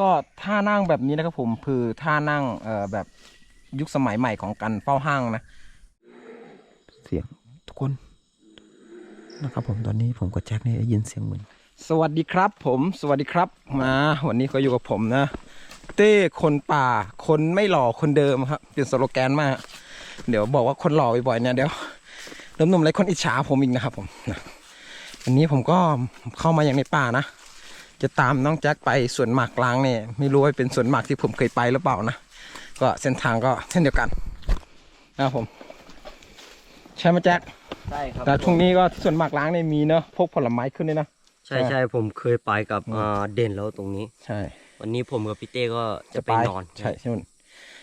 ก็ท่านั่งแบบนี้นะครับผมคือท่านั่งเอ่อแบบยุคสมัยใหม่ของการเฝ้าห้างนะ เสียงทุกคนนะครับผมตอนนี้ผมกับแจ็คเนี่ยได้ยินเสียงเหมือน สวัสดีครับผมสวัสดีครับมาวันนี้ก็อยู่กับผมนะ เต้คนป่า คนไม่หล่อคนเดิมครับเป็นสโลแกนมาก เดี๋ยวบอกว่าคนหล่อบ่อยๆเนี่ยเดี๋ยวเริ่มหนุ่มไรคนอิจฉาผมอีกนะครับผมนะวันนี้ผมก็เข้ามาอย่างในป่านะ จะตามน้องแจ็คไปสวนหมากล้างเนี่ยไม่รู้ว่าเป็นสวนหมากที่ผมเคยไปหรือเปล่านะ ก็เส้นทางก็เช่นเดียวกันนะครับผม ใช่ไหมแจ็คใช่ครับแต่ช่วงนี้ก็ที่สวนหมากล้างเนี่ยมีเนอะพวกผลไม้ขึ้นเลยนะ ใช่ใช่ผมเคยไปกับอ่าเด่นแล้วตรงนี้ ใช่ วันนี้ผมกับพี่เต้ก็จะไปนอน ใช่ใช่ไหม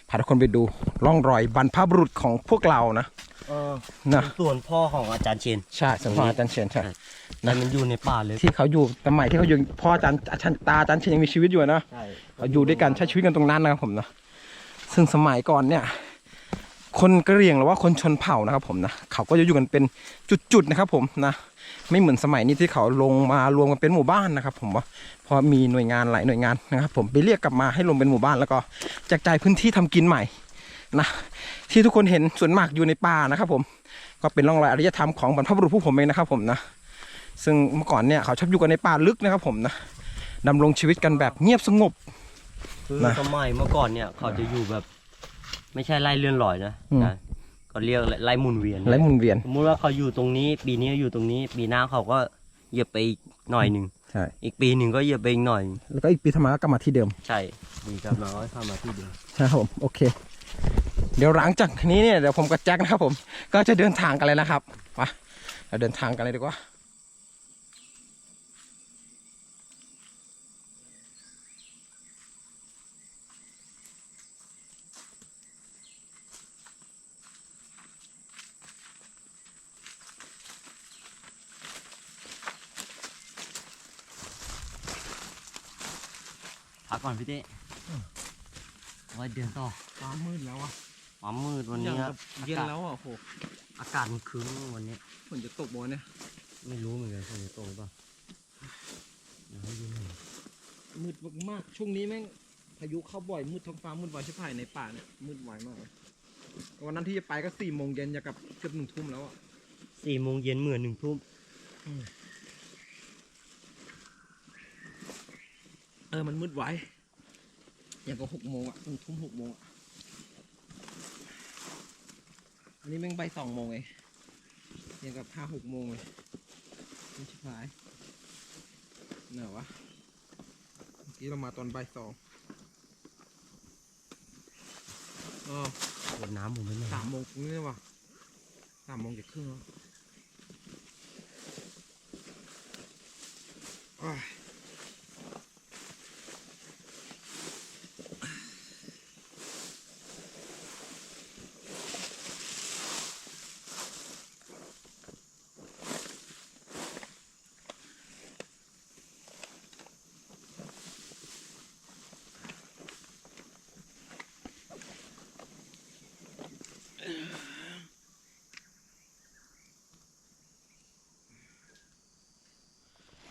พาทุกคนไปดูร่องรอยบรรพบุรุษของพวกเรานะ เออนะ เป็นส่วนพ่อของอาจารย์เชน ใช่สวนพ่ออาจารย์เชียนใช่ใช่แต่มันอยู่ในป่าเลยที่เขาอยู่สมัยที่เขาอยู่พ่ออาจารย์อาจารย์ตาอาจารย์เชียนยังมีชีวิตอยู่นะ ใช่เขาอยู่ด้วยกันใช้ชีวิตกันตรงนั้นนะครับผมนะ ซึ่งสมัยก่อนเนี่ย คนกะเหรี่ยงหรือว่าคนชนเผ่านะครับผมนะเขาก็จะอยู่กันเป็นจุดๆนะครับผมนะ ไม่เหมือนสมัยนี้ที่เขาลงมารวมกันเป็นหมู่บ้านนะครับ ผมว่า เพอมีหน่วยงานหลายหน่วยงานนะครับ ผมไปเรียกกลับมาให้รวมเป็นหมู่บ้านแล้วก็แจกจ่ายพื้นที่ทำกินใหม่นะที่ทุกคนเห็นส่วนมากอยู่ในป่านะครับ ผมก็เป็นร่องรอยอารยธรรมของบรรพบุรุษผู้ผมเองนะครับ ผมนะซึ่งเมื่อก่อนเนี่ยเขาชอบอยู่กันในป่าลึกนะครับ ผมนะดำรงชีวิตกันแบบเงียบสงบคือนะสมัยเมื่อก่อนเนี่ยเขาจะอยู่แบบ ไม่ใช่ไล่เลื่อนลอยนะอืมนะก็เรียกไล่หมุนเวียนไร้หมุนเวียนสมมติว่าเขาอยู่ตรงนี้ ปีนี้อยู่ตรงนี้ ปีหน้าเขาก็เหยียบไปอีกหน่อยหนึ่ง ใช่อีกปีหนึ่งก็เหยียบไปอีกหน่อย แล้วก็อีกปีธรรมาก็กลับมาที่เดิม ใช่ดีครับเราก็เข้ามาที่เดิมใช่ครับผมโอเค เดี๋ยวหลังจากนี้เนี่ยเดี๋ยวผมกับแจ็คนะครับผม ก็จะเดินทางกันเลยนะครับมาเราเดินทางกันเลยดีกว่า กก่อนพี่เต้ไว้เดินต่อฟ้ามืดแล้วอะความมืดวันนี้เย็นแล้วอะโหอากาศมันครึ้มวันนี้ฝนจะตกบ่เนี่ย ไม่รู้เหมือนกันฝนจะตกหรือเปล่าเดี๋ยวให้ดูหน่อยมืดมากๆช่วงนี้แม่งพายุเข้าบ่อยมืดท้องฟ้ามืดไวชิบหายในป่าเนี่ยมืดไวมากเลยวันนั้นที่จะไปก็สี่โมงเย็นจะกลับเกือบหนึ่งทุ่มแล้วอะสี่โมงเย็นเหมือนหนึ่งทุ่มเออมันมืดไว อย่างกับหกโมงอะหนึ่งทุ่มหกโมงอะ อันนี้แม่งใบายสองโมงเองอย่างกับห้าหกโมงเลยไม่ชิบหายเหนื่อยวะเมื่อกี้เรามาตอนบ่ายสองอ๋อรดน้ำผมไม่หน่อยสามโมงครึ่งเนี่ยวะสามโมงจะครึ่งแล้วอ้าย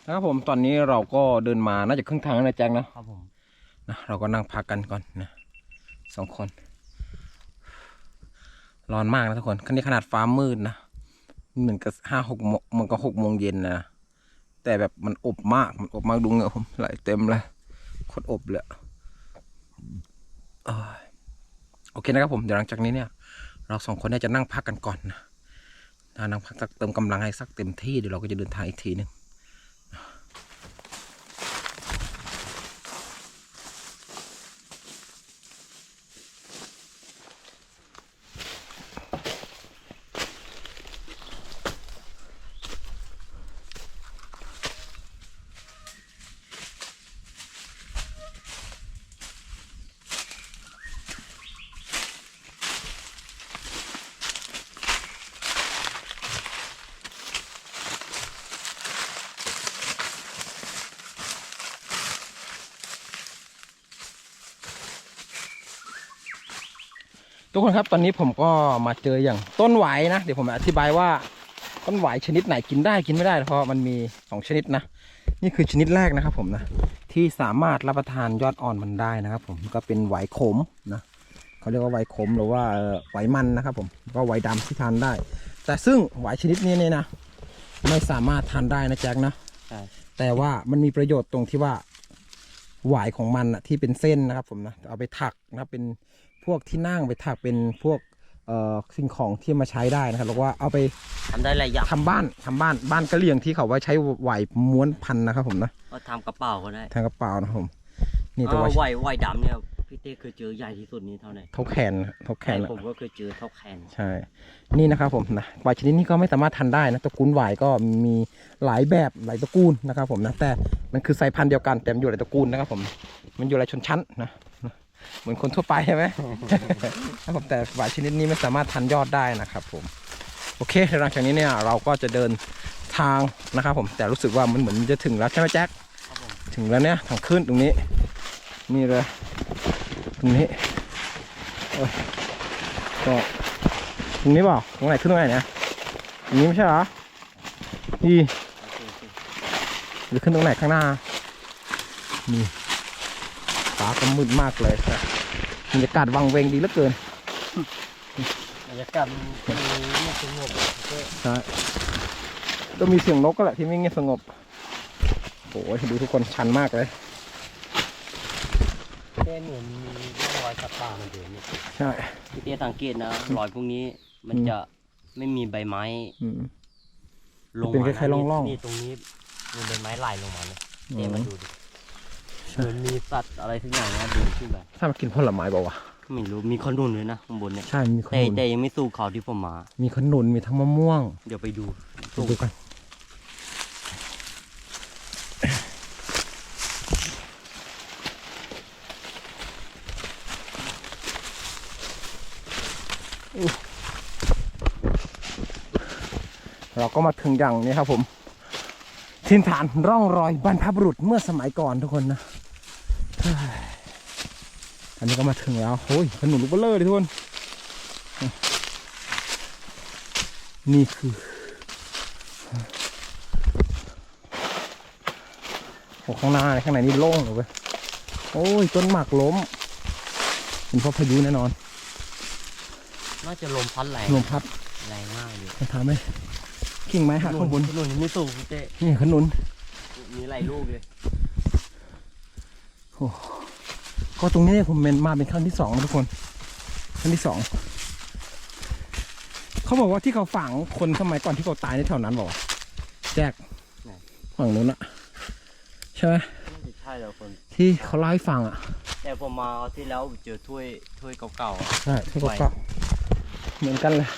นะครับผมตอนนี้เราก็เดินมาน่าจะครึ่งทางแล้วนะแจ็คนะครับผมนะเราก็นั่งพักกันก่อนนะสองคน ร้อนมากนะทุกคนคันนี้ขนาดฟ้ามืดนะเหมือนกับห้าหกโมงเหมันก็หกโมงเย็นนะแต่แบบมันอบมากมันอบมากดูเหงื่อผมไหลเต็มเลยโคตรอบเลยเอ้ยโอเคนะครับผมเดี๋ยวหลังจากนี้เนี่ย เราสองคนเนี่ยจะนั่งพักกันก่อนนะนั่งพักสักเติมกำลังให้สักเต็มที่เดี๋ยวเราก็จะเดินทางอีกทีหนึง ทุกคนครับตอนนี้ผมก็มาเจออย่างต้นหวายนะ เดี๋ยวผมอธิบายว่าต้นหวายชนิดไหนกินได้กินไม่ได้เพราะมันมีสองชนิดนะ นี่คือชนิดแรกนะครับผมนะที่สามารถรับประทานยอดอ่อนมันได้นะครับ ผมก็เป็นไหวขมนะเขาเรียกว่าไหวขมหรือว่าไหวมันนะครับ ผมก็ไหวดำที่ทานได้ แต่ซึ่งไหวชนิดนี้เนี่ยนะ ไม่สามารถทานได้นะแจ็คนะแต่ว่ามันมีประโยชน์ตรงที่ว่าหวายของมันอะที่เป็นเส้นนะครับ ผมนะเอาไปถักนะเป็น พวกที่นั่งไปถักเป็นพวกเอ่อสิ่งของที่มาใช้ได้นะครับแล้วว่าเอาไปทำได้หลายอย่างทำบ้านทำบ้านบ้านกะเหรี่ยงที่เขาไว้ใช้หวายม้วนพันนะครับผมนะก็ทำกระเป๋าก็ได้ทางกระเป๋านะครับผมนี่ตัวเออไว้ไหวไหวดำเนี่ยพี่เต้เคยเจอใหญ่ที่สุดนี้เท่าไหร่เท่าแขนเท่าแขแค่นอะผมก็เคยเจอเท่าแขนใช่ นี่นะครับผมนะหวายชนิดนี้ก็ไม่สามารถทานได้นะตระกูลหวายก็มีหลายแบบหลายตระกูลนะครับผมนะแต่มันคือสายพันธุ์เดียวกันแต่มันอยู่หลายตระกูลนะครับผมมันอยู่หลายชนชั้นนะนะ เหมือนคนทั่วไปใช่ไหมครับผมแต่หวายชนิดนี้ไม่สามารถทานยอดได้นะครับผม โอเคหลังจากนี้เนี่ยเราก็จะเดินทางนะครับผมแต่รู้สึกว่ามันเหมือนจะถึงแล้วใช่ไหมแจ็คครับผมถึงแล้วเนี่ยทางขึ้นตรงนี้นี่เลยตรงนี้โอ้ยก็ตรงนี้เปล่าตรงไหนขึ้นตรงไหนเนี่ยตรงนี้ไม่ใช่เหรอนี่โอเคโอเคหรือขึ้นตรงไหนข้างหน้านี่ ฟ้าก็มืดมากเลยครับบรรยากาศวังเวงดีเหลือเกินบรรยากาศมันเป็นเงียบสงบก็ใช่ก็มีเสียงนกก็แหละที่ไม่เงียบสงบโอ้ยดูทุกคนชันมากเลยแค่เหมือนมีร่องรอยสัตว์ป่ามันเดินเนี่ยใช่พี่เต้สังเกตนะรอยพวกนี้มันอืมจะไม่มีใบไม้อืมลงเป็นมาคล้ายๆร่องๆนี่ตรงนี้มีใบไม้ไหลลงมาเลยอืเต้มมาดูดิใช่ เหมือนมีสัตว์อะไรสักอย่างนะเดินขึ้นไปถ้ามากินผลไม้บอกว่าวไม่รู้มีขนุนเลยนะข้างบนเนี่ยะใช่มีขแต่นุนแต่ยังไม่สู้เขาที่ผมมา มีขนุนมีทั้งมะม่วงเดี๋ยวไปดูไปดูกันอุ๊ยเราก็มาถึงอย่างนี้ครับผม ทินฐานร่องรอยบรรพบุรุษเมื่อสมัยก่อนทุกคนนะเฮ้ย อันนี้ก็มาถึงแล้วโอ้ยขนุนลูกเบลเลอร์เลยทุกคน นี่คือ โอ้ข้างหน้าเนี่ยข้างในนี่โล่งเลยเว้ยโอ้ยต้นหมากล้ม เป็นเพราะพายุแน่นอน น่าจะลมพัดแรงลมพัดแรงมากเลยมาถามไหมกิ่งไม้หักข้างบนขนุนยังไม่สูงพี่เต้นี่ขนุนมีหลายลูกเลย ก็ตรงนี้เนี่ยผมเป็นมาเป็นครั้งที่สองนะทุกคนครั้งที่สองเขาบอกว่าที่เขาฝังคนสมัยก่อนที่เขาตายในแถวนั้นบอกว่าวะแจกฝั่งนู้นอะใช่ไหมน่าจะใช่แล้วคนที่เขาเล่าให้ฟังอะแต่ผมมาเอาที่แล้วเจอถ้วยถ้วยเก่าๆอะใช่ที่เขาก็เหมือนกันเลย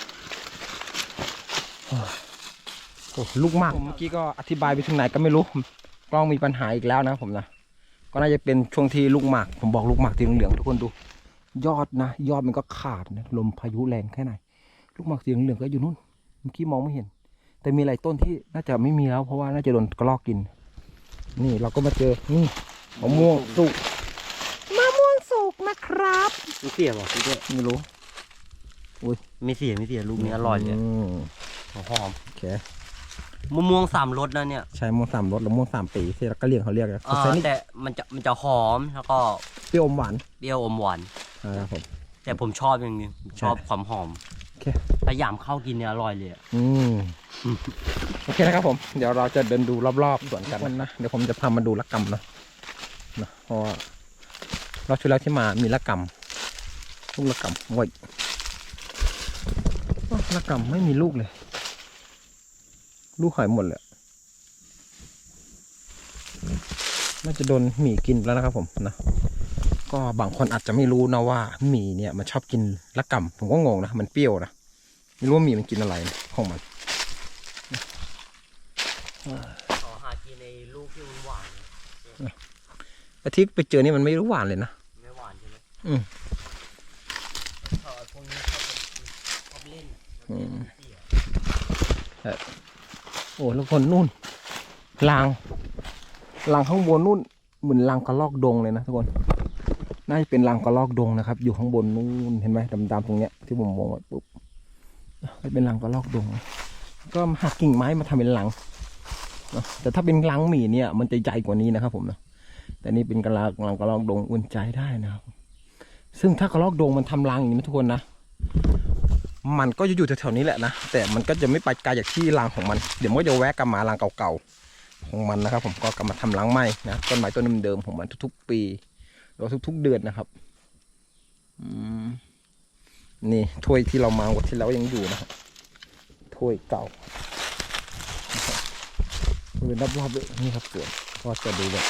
โอ้ยโอ้ลูกมากผมเมื่อกี้ก็อธิบายไปถึงไหนก็ไม่รู้กล้องมีปัญหาอีกแล้วนะครับผมนะ ก็น่าจะเป็นช่วงที่ลูกหมากผมบอกลูกหมากสีเหลืองๆทุกคนดู ยอดนะ ยอดมันก็ขาดนะลมพายุแรงแค่ไหน ลูกหมากสีเหลืองๆก็อยู่นู่นเมื่อกี้มองไม่เห็น แต่มีหลายต้นที่น่าจะไม่มีแล้ว เพราะว่าน่าจะโดนกระรอกกิน นี่เราก็มาเจอนี่มะม่วงสุกมะม่วงสุกนะครับมีเสียเหรอพี่เต้ไม่รู้ไม่เสียไม่เสียลูกนี้อร่อยเลยมหอมโอเค มะม่วงสามรสนะเนี่ยใช้มะม่วงสามรสหรือมะม่วงสามปีที่เราก็เรียกเขาเรียกนะอ่าเขาใช้นี่แต่มันจะมันจะหอมแล้วก็เปรี้ยวอมหวานเปรี้ยวอมหวานอ่าครับผม แต่ผมชอบอย่างหนึงชอบความหอมโอเค พยายามเข้ากินเนี่ยอร่อยเลยอะอืมโอเคนะครับผม เดี๋ยวเราจะเดินดูรอบๆสวนกันนะเดี๋ยวผมจะพามาดูละกำนะนะเพราะว่าเราชุดแล้วที่มามีละกำลูกละกำโว้ยอ้าวละกำไม่มีลูกเลย ลูกหายหมดเลยน่าจะโดนหมีกินแล้วนะครับผมนะก็บางคนอาจจะไม่รู้นะว่าหมีเนี่ยมันชอบกินละกำผมก็งงนะมันเปรี้ยวนะไม่รู้ว่าหมีมันกินอะไรของมันขอหากินในลูกที่มันหวานแต่ที่ไปเจอนี่มันไม่รู้หวานเลยนะไม่หวานใช่ไหมอืมชอบพวกนี้ชอบชอบเล่นอืม โอ้แล้วคนนู่นลางลางข้างบนนู่นเหมือนลางกระลอกดงเลยนะทุกคนน่าจะเป็นลางกระลอกดงนะครับ อยู่ข้างบนนู่นเห็นไหมดำๆตรงเนี้ยที่ผมมองไว้ปุ๊บเป็นลางกระลอกดง ก็หักกิ่งไม้มาทำเป็นลังเนะแต่ถ้าเป็นลังหมีเนี่ย มันจะใหญ่กว่านี้นะครับ ผมนะแต่นี่เป็นกระลากลังกระลอกดงอุ่นใจได้นะครับ ซึ่งถ้ากระลอกดงมันทำรังอย่างนี้นะทุกคนนะ มันก็จะอยู่แถวๆนี้แหละนะ แต่มันก็จะไม่ไปไกลจากที่รังของมัน เดี๋ยวมันจะแวะกลับมารังเก่าๆของมันนะครับ ผมก็กลับมาทำรังใหม่นะต้นไม้ต้นเดิมๆของมันทุกๆ ปีหรือว่าทุก ๆ เดือนนะครับนี่ถ้วยที่เรามาวันที่แล้วยังอยู่นะครับถ้วยเก่าบริเวณรอบๆเลยนี่ครับสวนก็จะดูแบบ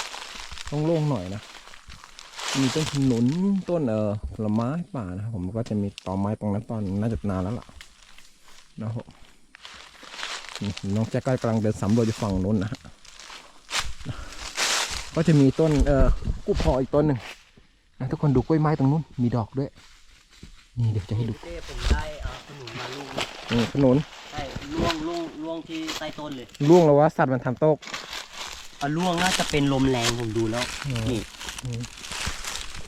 โล่งๆหน่อยนะ มีต้นขนุนต้นเอ่อผลไม้ป่านะครับผมก็จะมีต่อไม้ตรงนั้นตอนน่าจะนานแล้วล่ะนะครับผมนี่น้องแจ๊กก็กำลังเดินสำรวจอยู่ฝั่งนู้นนะฮะก็จะมีต้นเอ่อกู้พออีกต้นหนึ่งนะทุกคนดูกล้วยไม้ตรงนู้นมีดอกด้วย นี่เดี๋ยวจะให้ดูเต้ผมได้เอาขนุนมาลูกนึงนี่ขนุนใช่ล่วงล่วงล่วงที่ใต้ต้นเลยล่วงแล้วว่าสัตว์มันทำโต๊กอะล่วงน่าจะเป็นลมแรงผมดูแล้วนี่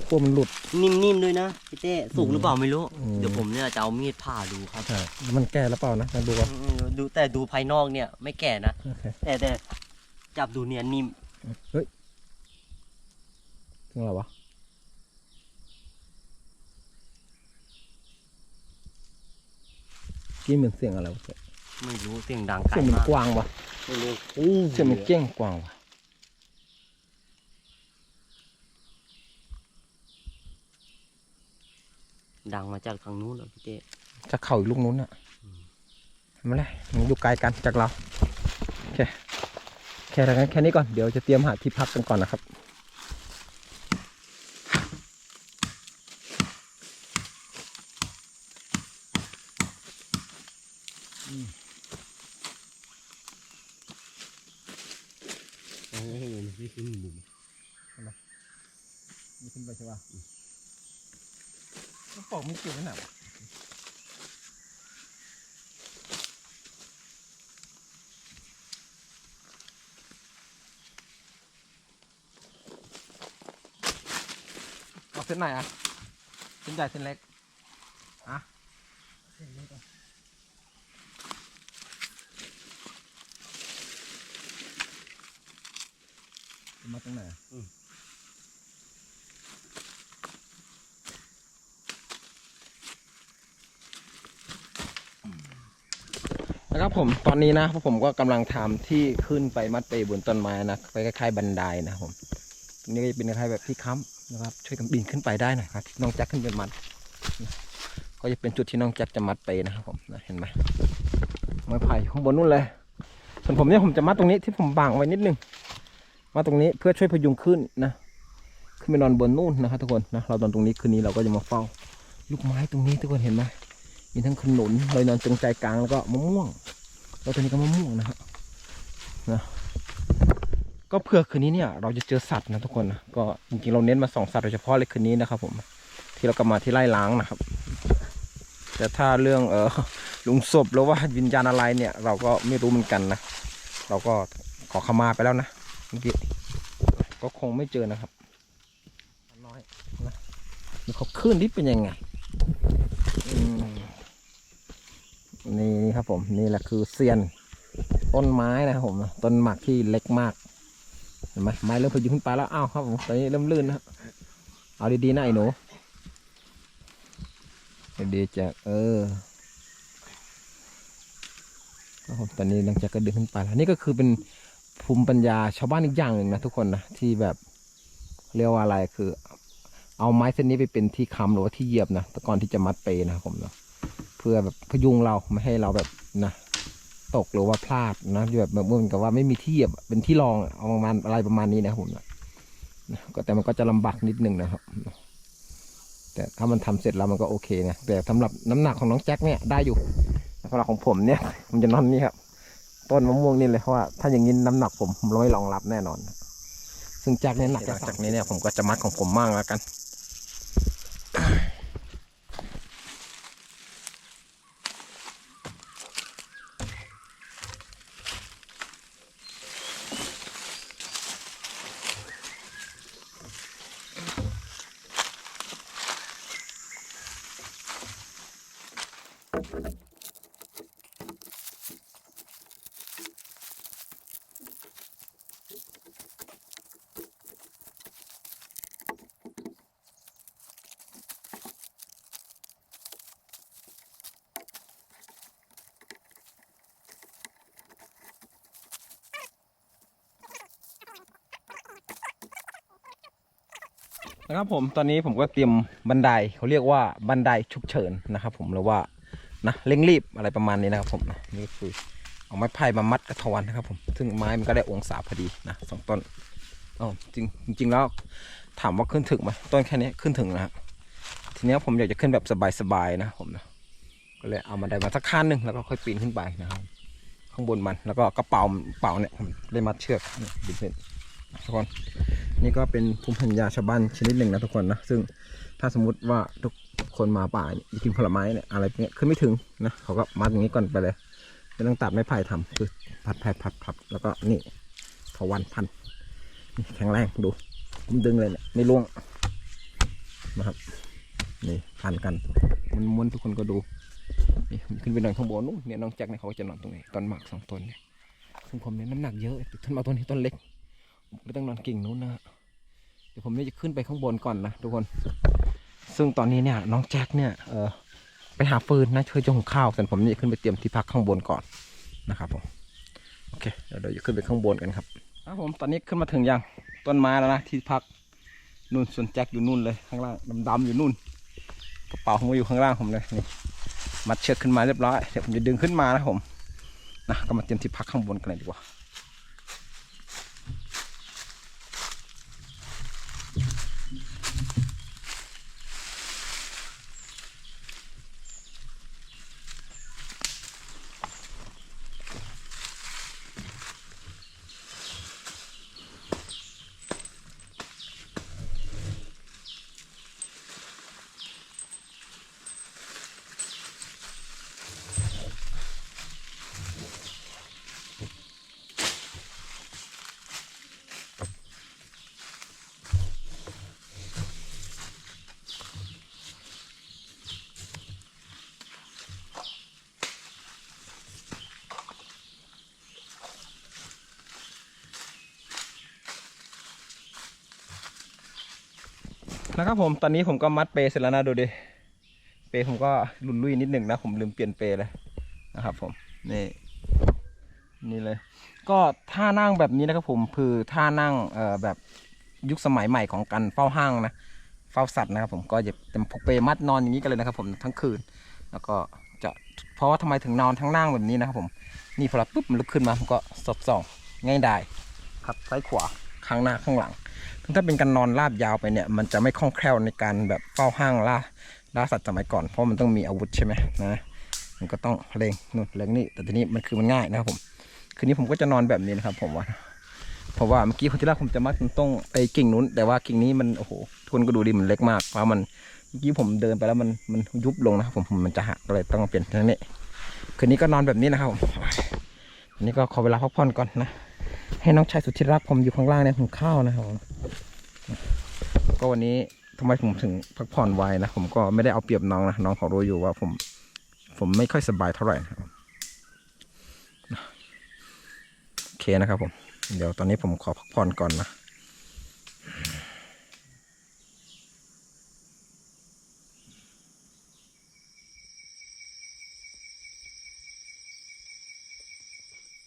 พวกมันหลุด นิ่มๆด้วยนะพี่เต้สุกหรือเปล่าไม่รู้ อืม เดี๋ยวผมเนี่ยจะเอามีดผ่าดูครับใช่แล้วมันแก่แล้วเปล่านะมาดูก่อนอืมดูแต่ดูภายนอกเนี่ยไม่แก่นะ โอเคแต่แต่จับดูเนี่ยนิ่มเฮ้ยถึงอะไรวะกี้เหมือนเสียงอะไรวะไม่รู้เสียงดังไกลเสียงเหมือนมากกวางวะไม่รู้อู้เสียงเหมือนเก้งกวางวะ ดังมาจากทางนู้นเหรอพี่เต้จะเข่าอีกลูกนู้นอะเห็นไหมล่ะมันอยู่ไกลกันจากเรา โอเค แค่นั้นแค่นี้ก่อน เดี๋ยวจะเตรียมหาที่พักกันก่อนนะครับ เอ้ยนี่คือหมู มีขึ้นไปใช่ป่ะกระปอกไม่เกี่ยวกันหนาวะเอาเส้นไหนอะเส้นใหญ่เส้นเล็กอะ มาตรงไหนอะนะครับผมตอนนี้นะพวกผมก็กำลังทำที่ขึ้นไปมัดเปบนต้นไม้นะไปคล้ายๆบันไดนะครับผมตรงนี้ก็จะเป็นคล้ายๆแบบที่ค้ำนะครับ ช่วยกันปีนขึ้นไปได้หน่อยครับที่น้องแจ็คขึ้นไปมัดนะก็จะเป็นจุดที่น้องแจ็คจะมัดไปนะครับผมนะเห็นไหมไม้ไผ่ข้างบนนู่นเลยส่วนผมเนี่ยผมจะมัดตรงนี้ที่ผมบังไว้นิดนึง มาตรงนี้เพื่อช่วยพยุงขึ้นนะขึ้นไปนอนบนนู่นนะครับทุกคนนะเราตอนตรงนี้คืนนี้เราก็จะมาเฝ้า ลูกไม้ตรงนี้ทุกคนเห็นไหมมีทั้งขนุนเลยนอนตรงใจกลางแล้วก็มะม่วงแล้วตัวนี้ก็มะม่วงนะครับนะก็เผื่อคืนนี้เนี่ย เราจะเจอสัตว์นะทุกคนนะก็จริงๆเราเน้นมาสองสัตว์โดยเฉพาะเลยคืนนี้นะครับผมที่เรากลับมาที่ไร่ล้างนะครับ แต่ถ้าเรื่องเออลุงศพหรือว่าวิญญาณอะไรเนี่ย เราก็ไม่รู้เหมือนกันนะ เราก็ขอขมาไปแล้วนะ เมื่อกี้ก็คงไม่เจอนะครับน้อยนะแล้วเขาขึ้นที่เป็นยังไงอืมนี่ครับผมนี่แหละคือเซียนต้นไม้นะครับผมต้นหมากที่เล็กมากเห็นไหมไม้เริ่มพยุงขึ้นไปแล้วอ้าวครับผมตอนนี้เริ่มลื่นนะครับเอาดีๆนะไอ้หนูดีๆจะเออครับผมตอนนี้หลังจากก็ดึงขึ้นไปแล้วนี่ก็คือเป็น ภูมิปัญญาชาวบ้านอีกอย่างหนึ่งนะทุกคนนะที่แบบเรียกว่าอะไรคือ เอาไม้เส้นนี้ไปเป็นที่ค้ำหรือว่าที่เหยียบนะต่ก่อนที่จะมัดเปนะผมเนาะเพื่อแบบพยุงเราไม่ให้เราแบบนะตกหรือว่าพลาดนะแบบแบบเหมือนกับว่าไม่มีที่เหยียบเป็นที่รองอะเอาประมาณอะไรประมาณนี้นะผมนะก็แต่มันก็จะลำบากนิดนึงนะครับ แต่ถ้ามันทำเสร็จแล้วมันก็โอเคนะแต่สำหรับน้ำหนักของน้องแจ็คเนี่ยได้อยู่แต่สำหรับของผมเนี่ยผมจะนอนนี่ครับ ต้นมะม่วงนี่เลยเพราะว่าถ้าอย่างนี้น้ำหนักผมผมร้อยรองรับแน่นอน ซึ่งจากนี้หนักจากนี้เนี่ยผมก็จะมัดของผมมั่งแล้วกัน นะครับผมตอนนี้ผมก็เตรียมบันไดเขาเรียกว่าบันไดฉุกเฉินนะครับ ผมหรือว่านะเร่งรีบอะไรประมาณนี้นะครับผมนะนี่คือเอาไม้ไผ่มามัดกระทอนนะครับ ผมซึ่งไม้มันก็ได้องศาพอดีนะสองต้นอ๋อจริงจริงแล้วถามว่าขึ้นถึงไหมต้นแค่นี้ขึ้นถึงนะฮะทีนี้ผมอยากจะขึ้นแบบสบายๆนะผมนะก็เลยเอาบันได้มาสักขั้นหนึ่งแล้วก็ค่อยปีนขึ้นไปนะครับข้างบนมันแล้วก็กระเป๋ากระเป๋าเนี่ยผมได้มัดเชือกนี่ดึงขึ้นทุกคน นี่ก็เป็นภูมิปัญญาชาวบ้านชนิดหนึ่งนะทุกคนนะซึ่งถ้าสมมุติว่าทุกคนมาป่าจะกินผลไม้เนี่ยอะไรเนี้ยขึ้นไม่ถึงนะเขาก็มัดอย่างนี้ก่อนไปเลยไม่ต้องตัดไม้ไผ่ทำคือพัดแผดพัดพัดแล้วก็นี่ถาวันพันแข็งแรงดูผมดึงเลยเนี่ยไม่ร่วงนะครับนี่พันกันมันม้วนทุกคนก็ดูนี่ขึ้นไปนอนข้างบนนู้นเนี่ยน้องแจ็คเนี่ยเขาจะนอนตรงนี้ต้นหมากสองต้นเนี่ยซึ่งผมเนี่ยน้ำหนักเยอะต้นหมากต้นนี้ต้นเล็ก ผมก็ต้องนอนกิ่งนู้นนะเดี๋ยวผมนี่จะขึ้นไปข้างบนก่อนนะทุกคน ซึ่งตอนนี้เนี่ยน้องแจ็คเนี่ยเออไปหาฟืนนะช่วยจงข้าวส่วนผมนี่ขึ้นไปเตรียมที่พักข้างบนก่อนนะครับผมโอเคเดี๋ยวเราจะขึ้นไปข้างบนกันครับครับผมตอนนี้ขึ้นมาถึงยังต้นไม้แล้วนะที่พักนู่นส่วนแจ็คอยู่นู่นเลยข้างล่างดำๆอยู่นู่นกระเป๋าผมอยู่ข้างล่างผมเลยนี่มัดเชือกขึ้นมาเรียบร้อยเดี๋ยวผมจะดึงขึ้นมานะผมนะก็มาเตรียมที่พักข้างบนกันเลยดีกว่า นะครับผมตอนนี้ผมก็มัดเปย์เสร็จแล้วนะดูดิเปย์ผมก็หลุนลุยนิดหนึ่งนะ ผมลืมเปลี่ยนเปย์เลยนะครับ ผมนี่นี่เลย ก็ท่านั่งแบบนี้นะครับผมคือท่านั่งเอ่อแบบยุคสมัยใหม่ของการเฝ้าห้างนะเฝ้าสัตว์นะครับ ผมก็จะเป็นพกเปย์มัดนอนอย่างนี้กันเลยนะครับ ผมทั้งคืน แล้วก็จะเพราะว่าทำไมถึงนอนทั้งนั่งแบบนี้นะครับ ผมนี่พอเราปุ๊บมันลุกขึ้นมาผมก็สอดส่องง่ายได้ขับซ้ายขวาข้างหน้าข้างหลัง ถ้าเป็นการนอนลาบยาวไปเนี่ย มันจะไม่คล่องแคล่วในการแบบเฝ้าห้างล่าล่าสัตว์สมัยก่อน เพราะมันต้องมีอาวุธใช่ไหมนะมันก็ต้องเลงนู่นเลงนี่แต่ทีนี้มันคือมันง่ายนะครับผมคืนนี้ผมก็จะนอนแบบนี้นะครับ ผมว่าเพราะว่าเมื่อกี้คนที่แรกผมจะมัดตรงไอ้กิ่งนู้น แต่ว่ากิ่งนี้มันโอ้โหทุนก็ดูดิมันเล็กมากเพราะมันเมื่อกี้ผมเดินไปแล้วมันมันยุบลงนะครับผมมันจะหักเลยต้องเปลี่ยนทางนี้คืนนี้ก็นอนแบบนี้นะครับผมอันนี้ก็ขอเวลาพักผ่อนก่อนนะ ให้น้องชายสุดที่รักผมอยู่ข้างล่างในหุงข้าวนะครับก็วันนี้ทำไมผมถึงพักผ่อนไวนะผมก็ไม่ได้เอาเปรียบน้องนะน้องเขารู้อยู่ว่าผม ผมไม่ค่อยสบายเท่าไหร่นะครับโอเคนะครับผม เดี๋ยวตอนนี้ผมขอพักผ่อนก่อนนะ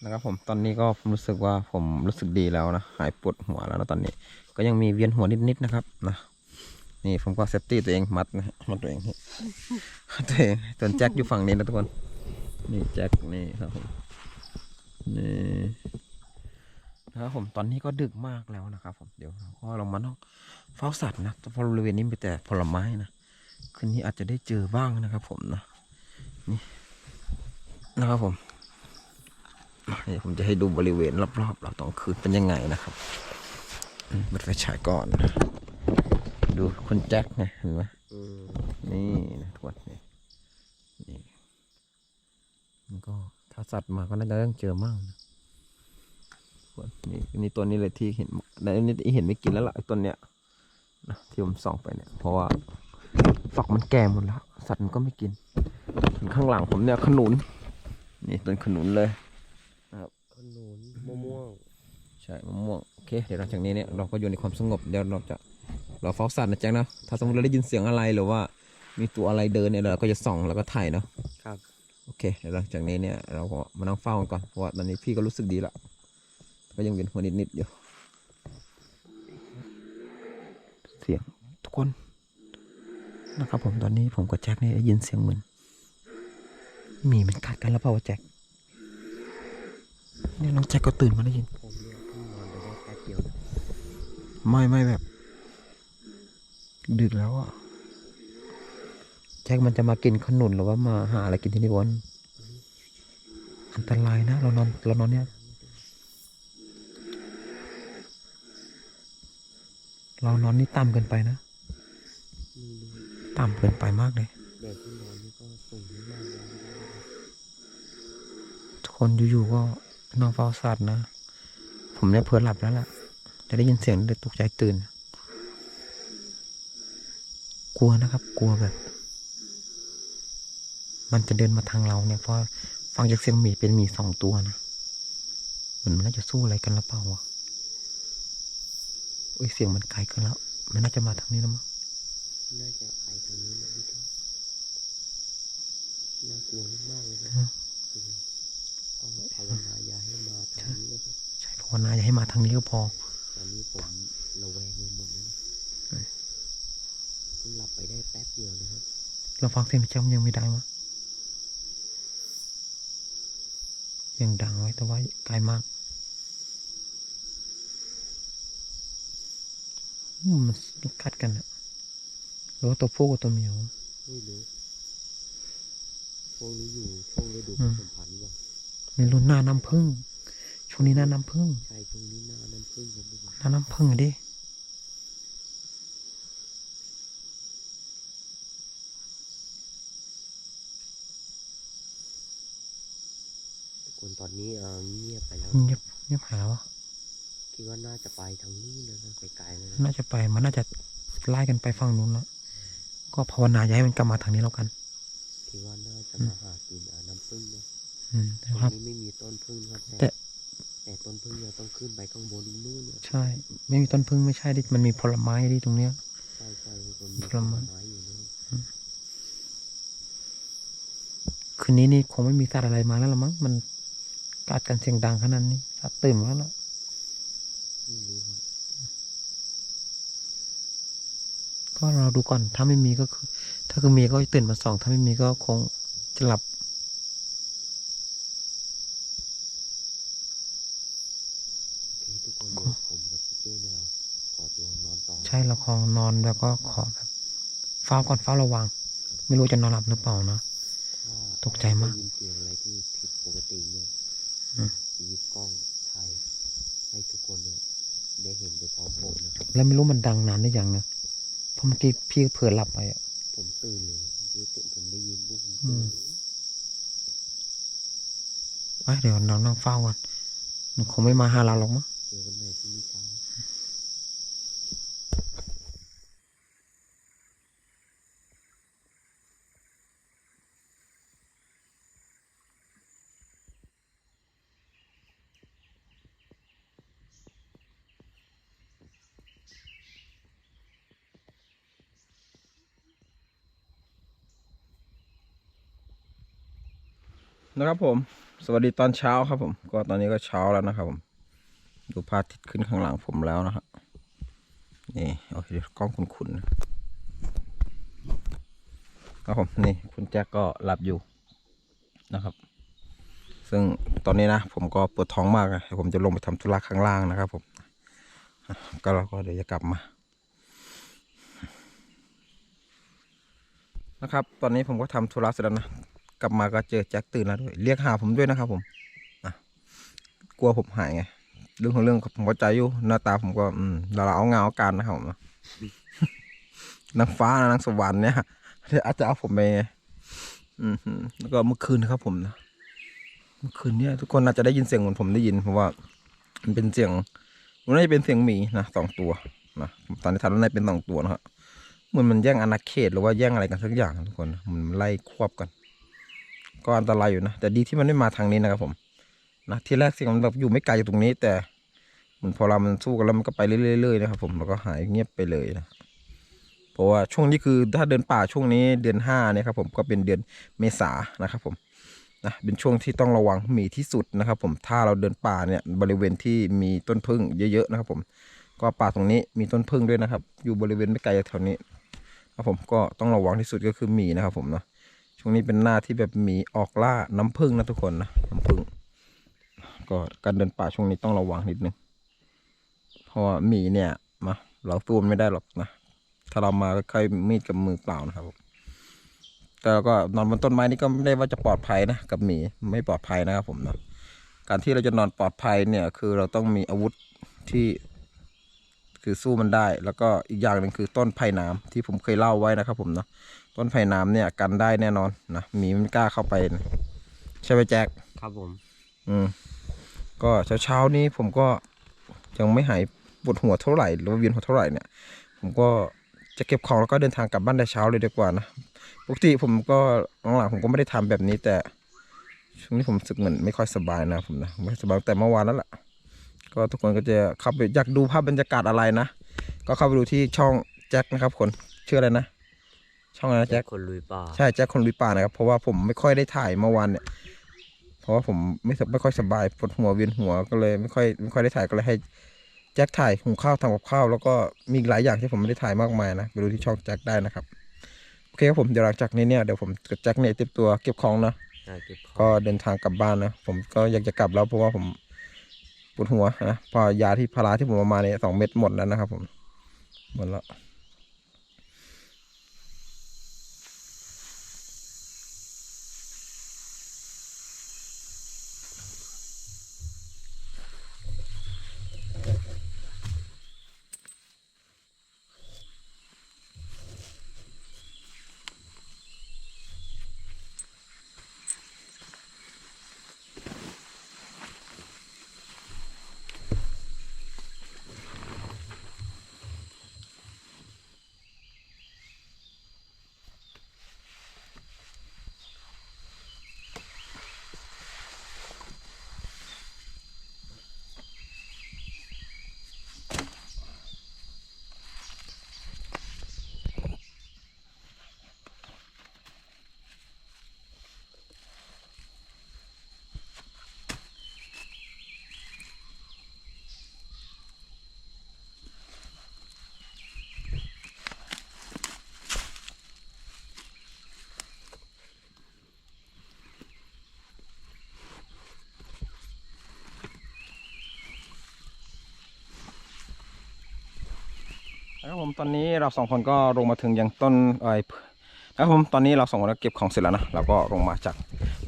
นะครับผมตอนนี้ก็ผมรู้สึกว่าผมรู้สึกดีแล้วนะหายปวดหัวแล้วนะตอนนี้ ก็ยังมีเวียนหัวนิดๆนะครับนะนี่ผมก็เซฟตี้ตัวเองมัดนะฮะมัดตัวเองตัวเองส่วนแจ็คอยู่ฝั่งนี้นะทุกคนนี่แจ็คนี่ครับผมนี่นะครับผมตอนนี้ก็ดึกมากแล้วนะครับผมเดี๋ยวเราก็ลงมาเนาะเฝ้าสัตว์นะเพราะบริเวณนี้มีแต่ผลไม้นะคืนนี้อาจจะได้เจอบ้างนะครับ ผมนะนี่นะครับผม นี่ผมจะให้ดูบริเวณรอบๆเราตอนคืนเป็นยังไงนะครับมเปิดไฟฉายก่อน ดูคนแจ็คไงเห็นไหมนี่นะทุกคนนี่นี่มันก็ถ้าสัตว์มาก็น่าจะต้องเจอมั่งนะทุกคนนี่นี่ตัวนี้เลยที่เห็นในนี้เห็นไม่กินแล้วล่ะไอ้ต้นเนี้ยนะที่ผมส่องไปเนี่ย เพราะว่าฝักมันแก่หมดแล้ว สัตว์มันก็ไม่กินส่วนข้างหลังผมเนี่ยขนุน นี่ต้นขนุนเลย ขนุนมะม่วง ใช่มะม่วงโอเคเดี๋ยวหลังจากนี้เนี่ยเราก็อยู่ในความสงบเดี๋ยวเราจะเราเฝ้าสัตว์นะแจ็คนะถ้าสมมติเราได้ยินเสียงอะไรหรือว่า มีตัวอะไรเดินเนี่ยเราก็จะส่องแล้วก็ถ่ายเนาะครับโอเคเดี๋ยวหลังจากนี้เนี่ยเราก็มานั่งเฝ้ากันก่อนเพราะว่าตอนนี้พี่ก็รู้สึกดีละก็ยังเวียนหัวนิดๆอยู่เสียงกคนนะครับผมตอนนี้ผมกับแจ็คเนี่ยได้ยินเสียงเหมือนหมีมันกัดกันแล้วเปล่าวะแจ็คเนี่ยน้องแจ็คก็ตื่นมาได้ยิน ไม่ไม่แบบ ดึกแล้วอะแจ็คมันจะมากินขนุนหรือว่ามาหาอะไรกินที่นี่บนอันตรายนะ เรานอนเรานอนเนี่ย เรานอนนี่ต่ำเกินไปนะ ต่ำเกินไปมากเลยทุกคนอยู่ๆก็นอนเฝ้าสัตว์นะ ผมเนี่ยเผลอหลับแล้วล่ะ จะได้ยินเสียงเลยตกใจตื่น กลัวนะครับ กลัวแบบ มันจะเดินมาทางเราเนี่ยเพราะฟังจากเสียงหมีเป็นหมีสองตัวนะเหมือนมันน่าจะสู้อะไรกันหรือเปล่าวะเอ้ยเสียงมันไกลกันแล้ว มันน่าจะมาทางนี้แล้วมั้งน่าจะไปทางนี้นะพี่ที่น่ากลัวมากๆเลยนะคือต้องภาวนาอย่าให้มาทางนี้นะครับใช่ภาวนาอย่าให้มาทางนี้ก็พอต อนนี้ผมระแวงไปหมดเลยนะเอ้ยเพิ่งหลับไปได้แป๊บเดียวนะครับเราฟังเสียงเจ้ามันยังไม่ดังวะยังดังไว้แต่ว่าไกลมากอืมมันกัดกันอะหรือว่าตัวผู้กับตัวเมียวะไม่รู้ช่วงนี้อยู่ช่วงฤดูอืผมสมพันธุ์ว่ะไม่รู้หน้าน้ำผึ้งช่ว งนี้หน้าน้ำผึ้งใช่ช่วงนี้หน้าน้ำผึ้งครับทุกคนหน้าน้ำผึ้งอะดิทุกคนตอนนี้เออเงียบไปแล้วเงียบเงียบหายแล้วอะคิดว่าน่าจะไปทางนู้นแล้วนะไกลๆเลยนะน่าจะไปมันน่าจะไล่กันไปฝั่งนู้นแล้วก็ภาวนาอย่าให้มันกลับมาทางนี้แล้วกันคิดว่าน่าจะอืมมาหากินอ่าน้ำผึ้งนะอืมตแต่รงว่านี้ไม่มีต้นผึ้งครับแต่แต่ แต่ต้นผึ้งเนี่ยต้องขึ้นไปข้างบนนู่นเนี่ยใช่ ไม่มีต้นพึ่งไม่ใช่ดิมันมีผลไม้ดิตรงเนี้ยใช่ใช่ทุกคนมีผผลลไม้ไม้อยู่นู่นคืนนี้นี่คงไม่มีสัตว์อะไรมาแล้วละมั้งมันกัดกันเสียงดังขนาดนี้สัตว์ตื่นมาแล้วล่ะไม่รู้ครับก็เราดูก่อนถ้าไม่มีก็คือ ถ้าคือมีก็ตื่นมาส่องถ้าไม่มีก็คงจะหลับ โอเคทุกคนเดี๋ยวผมกับพี่เต้เนี่ยขอตัวนอนต่อ ใช่เราคองนอนแล้วก็ขอแบบเฝ้าก่อนเฝ้าระวัง ไม่รู้จะนอนหลับหรือเปล่านะถ้าตกใจมากได้ยินเสียงอะไรที่ผิดปกติเนี่ยอืมหยิบกล้องถ่ายให้ทุกคนเนี่ย ได้เห็นไปพร้อมผมนะครับแล้วไม่รู้มันดังนานได้ยังนะเพราะเมื่อกี้พี่เผลอหลับไปอะผมตื่นเลยเมื่อกี้ตื่นผมได้ยินปุ๊บผมอืตื่มนไว้เดี๋ยวน้องนั่งเฝ้าก่อนมันคงไม่มาหาเราหรอกมั้งเจอกันใหม่พรุ่ง นะครับผม สวัสดีตอนเช้าครับผม ก็ตอนนี้ก็เช้าแล้วนะครับผม ดูพระอาทิตย์ขึ้นข้างหลังผมแล้วนะฮะนี่โอเคกล้องคุณๆนะครับผมนี่คุณแจ็คก็หลับอยู่นะครับ ซึ่งตอนนี้นะ ผมก็ปวดท้องมากนะเดี๋ยผมจะลงไปทำธุระข้างล่างนะครับ ผม ก็แล้วก็เดี๋ยวจะกลับมานะครับ ตอนนี้ผมก็ทำธุระเสร็จแล้วนะ กลับมาก็เจอแจ็คตื่นแล้วด้วยเรียกหาผมด้วยนะครับผมอะกลัวผมหายไงเรื่องของเรื่องผมเข้าใจอยู่หน้าตาผมก็อืมเราเอาเงาอาการนะครับผมนางฟ้านางสวรรค์เนี่ยเดี๋ยวอาจจะเอาผมไปไงอืมแล้วก็เมื่อคืนนะครับผมนะเมื่อคืนเนี่ยทุกคนอาจจะได้ยินเสียงเหมือนผมได้ยินเพราะว่า มันเป็นเสียงมันน่าจะเป็นเสียงหมีนะสองตัวนะตอนนี้ทันว่าน่าเป็นสองตัวนะครับเหมือนมันแย่งอาณาเขตหรือว่าแย่งอะไรกันสักอย่างทุกคนมันไล่ควบกัน ก็อันตรายอยู่นะ แต่ดีที่มันไม่มาทางนี้นะครับผมนะที่แรกสียงมันแบบอยู่ไม่ไกลจากตรงนี้ แต่เหมันพอเรามันสู้กันแล้วมันก็ไปเรื่อยๆนะครับผมแล้วก็หายเงียบไปเลยนะเพราะว่าช่วงนี้คือถ้าเดินป่าช่วงนี้เดือนห้าเนี่ยครับผมก็เป็นเดือนเมษานะครับผมนะเป็นช่วงที่ต้องระวังหมีที่สุดนะครับ ผมถ้าเราเดินป่าเนี่ยบริเวณที่มีต้นพึ่งเยอะๆนะครับผมก็ป่าตรงนี้มีต้นพึ่งด้วยนะครับ อยู่บริเวณไม่ไกลจากแถวนี้ครับผมก็ต้องระวังที่สุดก็คือหมีนะครับผมเนาะ ช่วงนี้เป็นหน้าที่แบบหมีออกล่าน้ำพึ่งนะทุกคนนะน้ำพึ่งก็การเดินป่าช่วงนี้ต้องระวังนิดนึงเพราะว่าหมีเนี่ยมาเราสู้มันไม่ได้หรอกนะถ้าเรามาค่อยมีดกับมือเปล่านะครับผมแต่เราก็นอนบนต้นไม้นี่ก็ไม่ได้ว่าจะปลอดภัยนะกับหมีไม่ปลอดภัยนะครับผมเนาะการที่เราจะนอนปลอดภัยเนี่ยคือเราต้องมีอาวุธที่คือสู้มันได้ แล้วก็อีกอย่างหนึ่งคือต้นไผ่น้ำที่ผมเคยเล่าไว้นะครับผมเนาะ ต้นไผ่น้ำเนี่ยกันได้แน่นอนนะหมีมันไม่กล้าเข้าไปนะใช่ไหมแจ็คครับผม อืมก็เช้าเช้าๆนี้ผมก็ยังไม่หายปวดหัวเท่าไหร่หรือว่าเวียนหัวเท่าไหร่เนี่ย ผมก็จะเก็บของแล้วก็เดินทางกลับบ้านแต่เช้าเลยดีกว่านะปกติผมก็หลังๆผมก็ไม่ได้ทำแบบนี้แต่ช่วงนี้ผมรู้สึกเหมือนไม่ค่อยสบายนะผมนะไม่สบายแต่เมื่อวานแล้วล่ะ ก็ทุกคนก็จะเข้าไปอยากดูภาพบรรยากาศอะไรนะ ก็เข้าไปดูที่ช่องแจ็คนะครับคนชื่ออะไรนะ ช่องอะไรนะแจ็คคนลุยป่าใช่แจ็คคนลุยป่านะครับเพราะว่าผมไม่ค่อยได้ถ่ายเมื่อวานเนี่ยเพราะว่าผมไม่สไม่ค่อยสบายปวดหัวเวียนหัวก็เลยไม่ค่อยไม่ค่อยได้ถ่ายก็เลยให้แจ็คถ่ายหุงข้าวทำกับข้าวแล้วก็มีอีกหลายอย่างที่ผมไม่ได้ถ่ายมากมายนะไปดูที่ช่องแจ็คได้นะครับโอเคครับผมเดี๋ยวหลังจากนี้เนี่ยเดี๋ยวผมกับแจ็คเนี่ยเตรียมตัวเก็บของนะอ่าเก็บของก็เดินทางกลับบ้านนะผมก็อยากจะกลับแล้วเพราะว่าผมปวดหัวนะเพอยาที่พาราที่ผมเอามาเนี่ยสองเม็ดหมดแล้วนะครับผมหมดแล้ว ตอนนี้เราสองคนก็ลงมาถึงยังต้นเอ้นะครับผมตอนนี้เราสองคนก็เก็บของเสร็จแล้วนะเราก็ลงมาจาก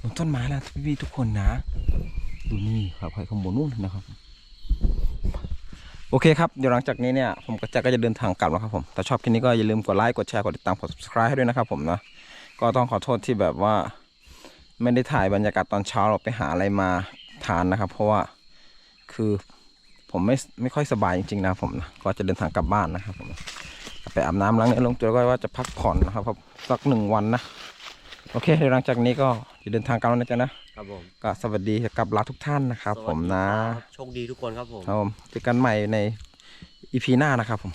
บนต้นไม้แล้วพี่ๆทุกคนนะดูนี่ครับไปข้างบนนู่นนะครับ โอเคครับเดี๋ยวหลังจากนี้เนี่ยผมกับแจ็คก็จะเดินทางกลับแล้วครับผมถ้าชอบคลิปนี้ก็อย่าลืมกดไลค์กดแชร์กดติดตามกด subscribe ให้ด้วยนะครับผมนะก็ต้องขอโทษที่แบบว่า ไม่ได้ถ่ายบรรยากาศตอนเช้าเราไปหาอะไรมาทานนะครับ เพราะว่าคือผมไม่ไม่ค่อยสบายจริงๆนะผมนะก็จะเดินทางกลับบ้านนะครับผม ไปอาบน้ำล้างเนื้อลงตัวแล้วก็ว่าจะพักผ่อนนะครับครับ สักหนึ่งวันนะ โอเคเดี๋ยวหลังจากนี้ก็จะเดินทางกลับแล้วนะจ๊ะนะครับผมก็สวัสดีกับลาทุกท่านนะครับ ผมนะสวัสดีครับโชคดีทุกคนครับผมครับผมเจอกันใหม่ในอีพีหน้านะครับผม